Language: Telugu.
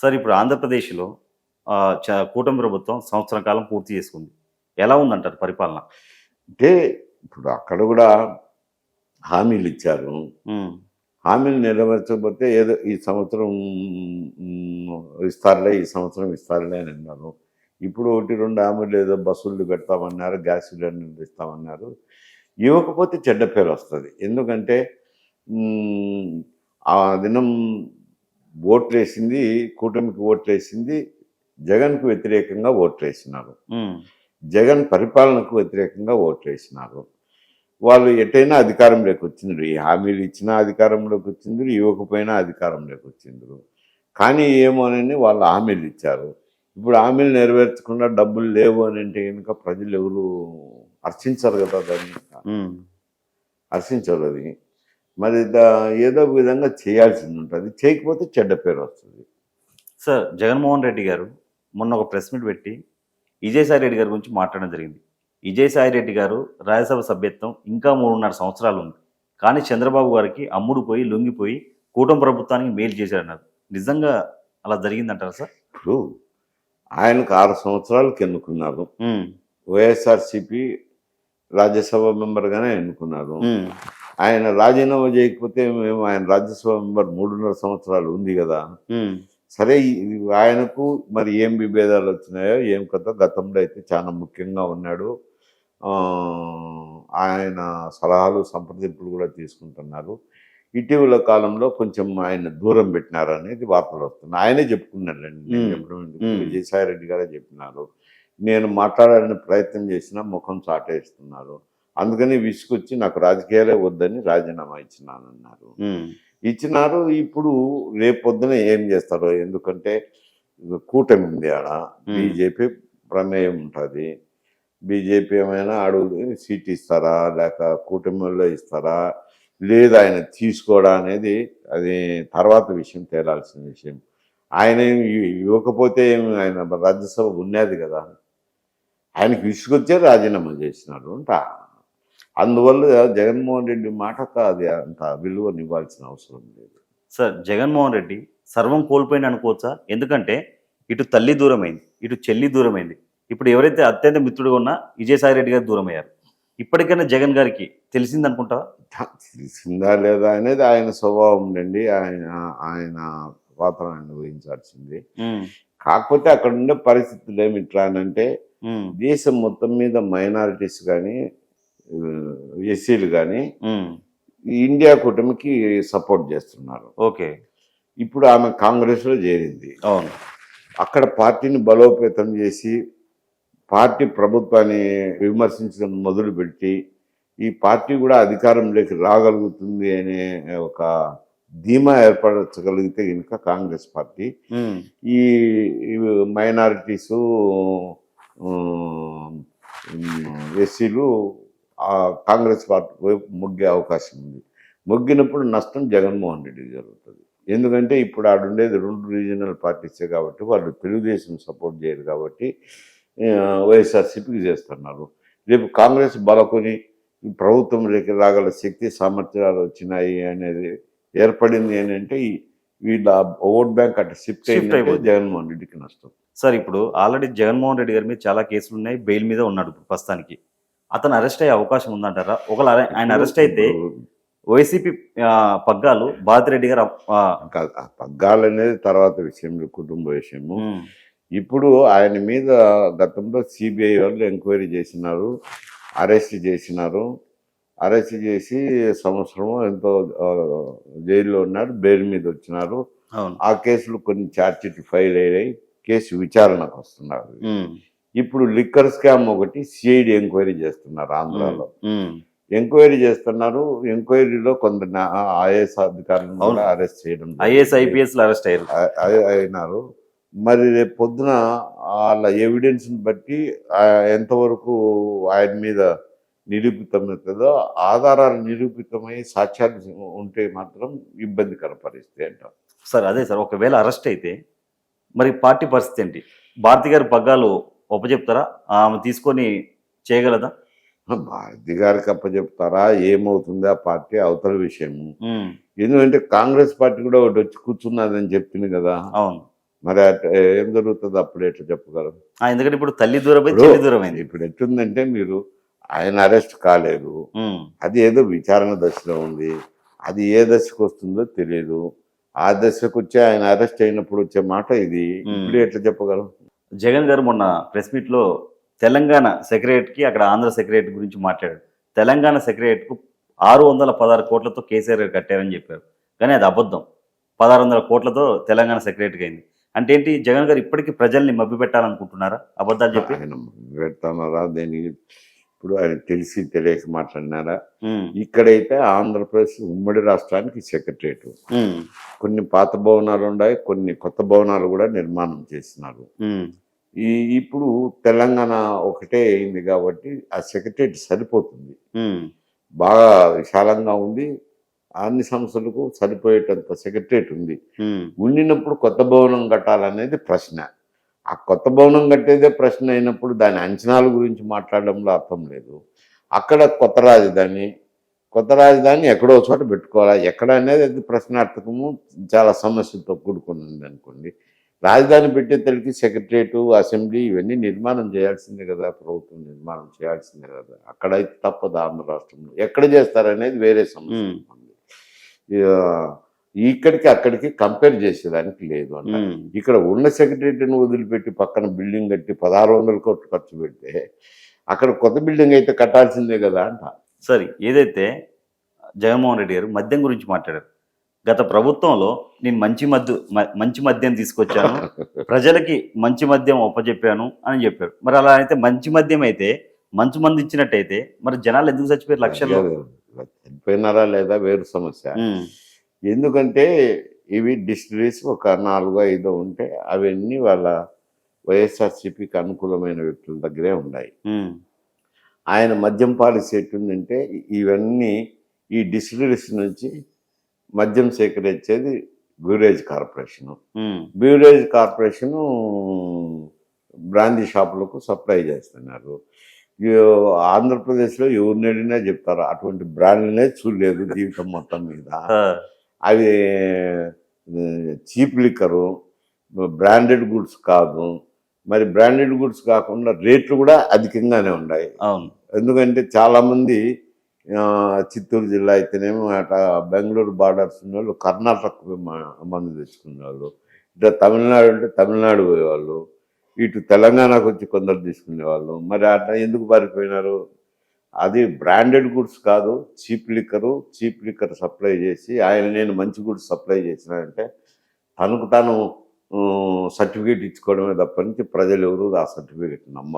సార్ ఇప్పుడు ఆంధ్రప్రదేశ్లో కూటమి ప్రభుత్వం సంవత్సరం కాలం పూర్తి చేసుకుంది. ఎలా ఉందంటారు పరిపాలన? అంటే ఇప్పుడు అక్కడ కూడా హామీలు ఇచ్చారు. హామీలు నెరవేర్చకపోతే ఏదో ఈ సంవత్సరం ఇస్తారులే ఈ సంవత్సరం ఇస్తారులే అని అన్నారు. ఇప్పుడు ఒకటి రెండు హామీలు ఏదో బస్సులు పెడతామన్నారు గ్యాస్ సిలిండర్లు ఇస్తామన్నారు. ఇవ్వకపోతే చెడ్డ పేరు వస్తుంది. ఎందుకంటే ఆ దినం ఓట్లేసింది కూటమికి ఓట్లేసింది జగన్కు వ్యతిరేకంగా ఓట్లేసినారు. జగన్ పరిపాలనకు వ్యతిరేకంగా ఓట్లేసినారు. వాళ్ళు ఎటైనా అధికారంలోకి వచ్చిండ్రు ఈ హామీలు ఇచ్చినా అధికారంలోకి వచ్చిండ్రు ఇవ్వకపోయినా అధికారంలోకి వచ్చిండ్రు కానీ ఏమోనని వాళ్ళు హామీలు ఇచ్చారు. ఇప్పుడు హామీలు నెరవేర్చకుండా డబ్బులు లేవు అని అంటే కనుక ప్రజలు ఎవరు హర్షించరు కదా దాన్ని. హర్షించరు అది. మరి ఏదో ఒక విధంగా చేయాల్సింది ఉంటుంది. చేయకపోతే చెడ్డ పేరు వస్తుంది. సార్ జగన్మోహన్ రెడ్డి గారు మొన్న ఒక ప్రెస్ మీట్ పెట్టి విజయసాయి రెడ్డి గారి గురించి మాట్లాడడం జరిగింది. విజయసాయి రెడ్డి గారు రాజ్యసభ సభ్యత్వం ఇంకా మూడున్నర సంవత్సరాలు ఉంది. కానీ చంద్రబాబు గారికి అమ్ముడు పోయి లొంగిపోయి కూటమి ప్రభుత్వానికి మేలు చేశారన్నారు నిజంగా అలా జరిగిందంటారా సార్? ఇప్పుడు ఆయనకు ఆరు సంవత్సరాలకు ఎన్నుకున్నారు వైఎస్ఆర్సిపి రాజ్యసభ మెంబర్గానే ఎన్నుకున్నారు. ఆయన రాజీనామా చేయకపోతే మేము ఆయన రాజ్యసభ మెంబర్ మూడున్నర సంవత్సరాలు ఉంది కదా. సరే ఆయనకు మరి ఏం విభేదాలు వచ్చినాయో ఏం కథ గతంలో అయితే చాలా ముఖ్యంగా ఉన్నాడు. ఆయన సలహాలు సంప్రదింపులు కూడా తీసుకుంటున్నారు. ఇటీవల కాలంలో కొంచెం ఆయన దూరం పెట్టినారు అనేది వార్తలు వస్తున్నాయి. ఆయనే చెప్పుకున్నాడండి. విజయసాయి రెడ్డి గారే చెప్పినారు. నేను మాట్లాడాలని ప్రయత్నం చేసినా ముఖం చాటేస్తున్నారు. అందుకని విసుకొచ్చి నాకు రాజకీయాలే వద్దని రాజీనామా ఇచ్చినానన్నారు. ఇచ్చినారు ఇప్పుడు రేపొద్దున ఏం చేస్తారో ఎందుకంటే కూటమి ఉంది ఆడ. బీజేపీ ప్రమేయం ఉంటుంది. బీజేపీ ఏమైనా అడుగు సీట్ ఇస్తారా లేక కూటమిలో ఇస్తారా లేదు ఆయన తీసుకోవడా అనేది అది తర్వాత విషయం తేలాల్సిన విషయం. ఆయన ఇవ్వకపోతే ఏమి ఆయన రాజ్యసభ ఉన్నది కదా. ఆయనకి విసుగొచ్చే రాజీనామా చేసినారు అంట. అందువల్ల జగన్మోహన్ రెడ్డి మాటకు అది అంత విలువనివ్వాల్సిన అవసరం లేదు. సార్ జగన్మోహన్ రెడ్డి సర్వం కోల్పోయింది అనుకోవచ్చా? ఎందుకంటే ఇటు తల్లి దూరమైంది ఇటు చెల్లి దూరమైంది. ఇప్పుడు ఎవరైతే అత్యంత మిత్రుడుగా ఉన్నా విజయసాయి రెడ్డి గారు దూరం అయ్యారు ఇప్పటికైనా జగన్ గారికి తెలిసింది అనుకుంటావా? తెలిసిందా లేదా అనేది ఆయన స్వభావం అండి. ఆయన ఆయన పాత్ర అనుభవించాల్సింది కాకపోతే అక్కడ ఉండే పరిస్థితులు ఏమి ఇట్లా ఉమ్, దేశం మొత్తం మీద మైనారిటీస్ కానీ ఎస్సీలు కానీ ఇండియా కూటమికి సపోర్ట్ చేస్తున్నారు. ఓకే. ఇప్పుడు ఆమె కాంగ్రెస్లో చేరింది. అవును. అక్కడ పార్టీని బలోపేతం చేసి పార్టీ ప్రభుత్వాన్ని విమర్శించడం మొదలుపెట్టి ఈ పార్టీ కూడా అధికారంలోకి రాగలుగుతుంది అనే ఒక ధీమా ఏర్పరచగలిగితే కనుక కాంగ్రెస్ పార్టీ. ఈ మైనారిటీస్ ఎస్సీలు కాంగ్రెస్ పార్టీ వైపు మొగ్గే అవకాశం ఉంది. మొగ్గినప్పుడు నష్టం జగన్మోహన్ రెడ్డికి జరుగుతుంది. ఎందుకంటే ఇప్పుడు ఆడుండేది రెండు రీజనల్ పార్టీసే కాబట్టి వాళ్ళు తెలుగుదేశం సపోర్ట్ చేయరు కాబట్టి వైఎస్ఆర్సీపీకి చేస్తున్నారు. రేపు కాంగ్రెస్ బలకొని ఈ ప్రభుత్వంలోకి రాగల శక్తి సామర్థ్యాలు వచ్చినాయి అనేది ఏర్పడింది అని అంటే వీళ్ళ ఓట్ బ్యాంక్ అటు షిఫ్ట్ అయిపోతుంది. జగన్మోహన్ రెడ్డికి నష్టం. సార్ ఇప్పుడు ఆల్రెడీ జగన్మోహన్ రెడ్డి గారి మీద చాలా కేసులు ఉన్నాయి. బెయిల్ మీద ఉన్నాడు ఇప్పుడు ప్రస్తుతానికి. అతను అరెస్ట్ అయ్యే అవకాశం ఉందంటారా? ఒకవేళ ఆయన అరెస్ట్ అయితే వైసీపీ పగ్గాలు భారతిరెడ్డి గారు పగ్గాలు అనేది తర్వాత విషయం కుటుంబ విషయము. ఇప్పుడు ఆయన మీద గతంలో సిబిఐ వాళ్ళు ఎంక్వైరీ చేసినారు అరెస్ట్ చేసినారు. అరెస్ట్ చేసి సంవత్సరం ఎంతో జైల్లో ఉన్నారు బెయిల్ మీద వచ్చినారు. ఆ కేసులు కొన్ని ఛార్జ్షీట్లు ఫైల్ అయ్యాయి కేసు విచారణకు వస్తున్నారు. ఇప్పుడు లిక్కర్ స్కామ్ ఒకటి సిఐడి ఎంక్వైరీ చేస్తున్నారు ఆంధ్రాలో. ఎంక్వైరీ చేస్తున్నారు. ఎంక్వైరీలో కొందరు ఐఏఎస్ అధికారులను అరెస్ట్ చేయడం ఐఏఎస్. ఐపీఎస్ అరెస్ట్ అయ్యారు. అయినారు. మరి రేపు పొద్దున వాళ్ళ ఎవిడెన్స్ని బట్టి ఎంతవరకు ఆయన మీద నిరూపితమవుతుందో ఆధారాలు నిరూపితమై సాక్ష్యాలు ఉంటే మాత్రం ఇబ్బందికర పరిస్థితి అంటారు. సార్ అదే సార్ ఒకవేళ అరెస్ట్ అయితే మరి పార్టీ పరిస్థితి ఏంటి? భారతి గారి పగ్గాలు ఒప్పచెప్తారా ఆమె తీసుకొని చేయగలదా? భారతి గారికి అప్పచెప్తారా? ఏమవుతుంది ఆ పార్టీ అవతల విషయము. ఎందుకంటే కాంగ్రెస్ పార్టీ కూడా ఒకటి వచ్చి కూర్చున్నదని చెప్తుంది కదా. అవును. మరి ఏం జరుగుతుంది అప్పుడు ఎట్లా చెప్పగలం ఆ, ఎందుకంటే ఇప్పుడు తల్లి ఇప్పుడు- చెల్లి దూరమైంది ఇప్పుడు ఎట్లుందంటే మీరు ఆయన అరెస్ట్ కాలేదు. అది ఏదో విచారణ దశలో ఉంది. అది ఏ దశకు వస్తుందో తెలియదు. ఆ దశకు వచ్చి ఆయన అరెస్ట్ అయినప్పుడు వచ్చే మాట ఇది. ఇప్పుడు ఎట్లా చెప్పగలం? జగన్ గారు మొన్న ప్రెస్ మీట్లో తెలంగాణ సెక్రటరీకి కి అక్కడ ఆంధ్ర సెక్రటరీ గురించి మాట్లాడారు. తెలంగాణ సెక్రటరీకు కు ఆరు వందల పదహారు కోట్లతో కేసీఆర్ గారు కట్టారని చెప్పారు. కానీ అది అబద్ధం. పదహారు వందల కోట్లతో తెలంగాణ సెక్రటరీకి అయింది. అంటే ఏంటి జగన్ గారు ఇప్పటికీ ప్రజల్ని మభ్యపెట్టాలనుకుంటున్నారా? అబద్ధాలు చెప్పి. ఆయన పెడతానారా దేనికి ఇప్పుడు ఆయన తెలిసి తెలియక మాట్లాడినారా? ఇక్కడైతే ఆంధ్రప్రదేశ్ ఉమ్మడి రాష్ట్రానికి సెక్రటరేట్. కొన్ని పాత భవనాలు ఉన్నాయి కొన్ని కొత్త భవనాలు కూడా నిర్మాణం చేసినారు. ఈ ఇప్పుడు తెలంగాణ ఒకటే అయింది కాబట్టి ఆ సెక్రటరేట్ సరిపోతుంది. బాగా విశాలంగా ఉంది. అన్ని సంస్థలకు సరిపోయేటంత సెక్రటరేట్ ఉంది. ఉండినప్పుడు కొత్త భవనం కట్టాలనేది ప్రశ్న. ఆ కొత్త భవనం కట్టేదే ప్రశ్న అయినప్పుడు దాని అంచనాల గురించి మాట్లాడడంలో అర్థం లేదు. అక్కడ కొత్త రాజధాని కొత్త రాజధాని ఎక్కడో చోట పెట్టుకోవాలా? ఎక్కడ అనేది ప్రశ్నార్థకము చాలా సమస్యలతో కూడుకుని ఉంది అనుకోండి. రాజధాని పెట్టేతలకి సెక్రటరేటు అసెంబ్లీ ఇవన్నీ నిర్మాణం చేయాల్సిందే కదా ప్రభుత్వం నిర్మాణం చేయాల్సిందే కదా. అక్కడైతే తప్పదు ఆంధ్ర రాష్ట్రంలో. ఎక్కడ చేస్తారనేది వేరే సమస్య ఇక్కడికి అక్కడికి కంపేర్ చేసేదానికి లేదు అంట. ఇక్కడ ఉన్న సెక్రటరీని వదిలిపెట్టి పక్కన బిల్డింగ్ కట్టి పదహారు వందల కోట్లు ఖర్చు పెడితే అక్కడ కొత్త బిల్డింగ్ అయితే కట్టాల్సిందే కదా అంట. సరే ఏదైతే జగన్మోహన్ రెడ్డి గారు మద్యం గురించి మాట్లాడారు గత ప్రభుత్వంలో నేను మంచి మద్దు మంచి మద్యం తీసుకొచ్చాను ప్రజలకి మంచి మద్యం ఒప్పచెప్పాను అని చెప్పారు. మరి అలా అయితే మంచి మద్యం అయితే మంచి మంది ఇచ్చినట్టయితే మరి జనాలు ఎందుకు చచ్చిపోయారు లక్షల్లో? చనిపోయినారా లేదా వేరు సమస్య. ఎందుకంటే ఇవి డిస్టిలరీస్ ఒక నాలుగో ఐదో ఉంటే అవన్నీ వాళ్ళ వైఎస్ఆర్సీపీకి అనుకూలమైన వ్యక్తుల దగ్గరే ఉన్నాయి. ఆయన మద్యం పాలసీ ఎట్టుందంటే ఇవన్నీ ఈ డిస్టిలరీస్ నుంచి మద్యం సేకరించేది beverage corporation. Beverage corporation brandy షాపులకు సప్లై చేస్తున్నారు. ఆంధ్రప్రదేశ్లో ఎవరిని అడిగినా చెప్తారు అటువంటి బ్రాండ్లనే చూడలేదు జీవితం మొత్తం మీద. అవి చీప్ లిక్కరు బ్రాండెడ్ గుడ్స్ కాదు. మరి బ్రాండెడ్ గుడ్స్ కాకుండా రేట్లు కూడా అధికంగానే ఉన్నాయి అవును. ఎందుకంటే చాలామంది చిత్తూరు జిల్లా అయితేనేమో అట బెంగళూరు బార్డర్స్ ఉన్న వాళ్ళు కర్ణాటక మందు తెచ్చుకునే వాళ్ళు ఇట్లా తమిళనాడు అంటే తమిళనాడు పోయేవాళ్ళు ఇటు తెలంగాణకు వచ్చి కొందరు తీసుకునేవాళ్ళు. మరి అట్లా ఎందుకు పారిపోయినారు? అది బ్రాండెడ్ గుడ్స్ కాదు cheap liquor cheap liquor supply చేసి ఆయన నేను మంచి గుడ్స్ సప్లై చేసినానంటే తనకు తాను సర్టిఫికేట్ ఇచ్చుకోవడమే తప్ప నుంచి ప్రజలు ఎవరు ఆ సర్టిఫికేట్ నమ్మరు.